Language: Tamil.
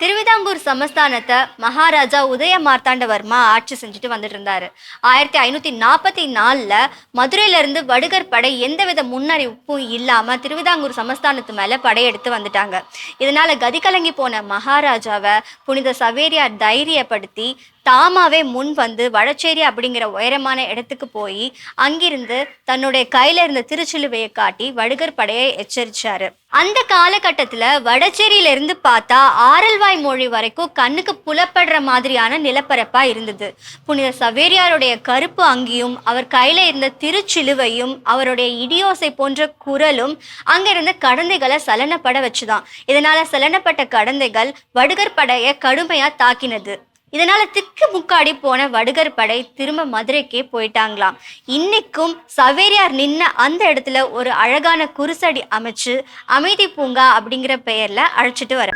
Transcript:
திருவிதாங்கூர் சமஸ்தானத்தை மகாராஜா உதய மார்த்தாண்டவர்மா ஆட்சி செஞ்சுட்டு வந்துட்டு இருந்தாரு ஆயிரத்தி ஐநூற்றி நாற்பத்தி நாலில் மதுரையிலேருந்து வடுகர் படை எந்தவித முன்னறிவிப்பும் இல்லாமல் திருவிதாங்கூர் சமஸ்தானத்து மேலே படையெடுத்து வந்துட்டாங்க. இதனால் கதி கலங்கி போன மகாராஜாவை புனித சவேரியார் தைரியப்படுத்தி தாமாவே முன் வந்து வடச்சேரி அப்படிங்கிற உயரமான இடத்துக்கு போய் அங்கிருந்து தன்னுடைய கையில் இருந்த திருச்சிலுவையை காட்டி வடுகர் படையை எச்சரிச்சாரு. அந்த காலகட்டத்தில் வடச்சேரியிலிருந்து பார்த்தா ஆரல்வாய் மொழி வரைக்கும் கண்ணுக்கு புலப்படுற மாதிரியான நிலப்பரப்பா இருந்தது. புனித சவேரியாருடைய கருப்பு அங்கியும் அவர் கையில இருந்த திருச்சிலுவையும் அவருடைய இடியோசை போன்ற குரலும் அங்கிருந்த கடந்தைகளை சலனப்பட வச்சுதான். இதனால சலனப்பட்ட கடந்தைகள் வடுகர் படையை கடுமையா தாக்கினது. இதனால திக்கு முக்காடி போன வடுகர் படை திரும்ப மதுரைக்கே போயிட்டாங்களாம். இன்னைக்கும் சவேரியார் நின்ன அந்த இடத்துல ஒரு அழகான குருசடி அமைச்சு அமைதி பூங்கா அப்படிங்கிற பெயர்ல அழைச்சிட்டு வர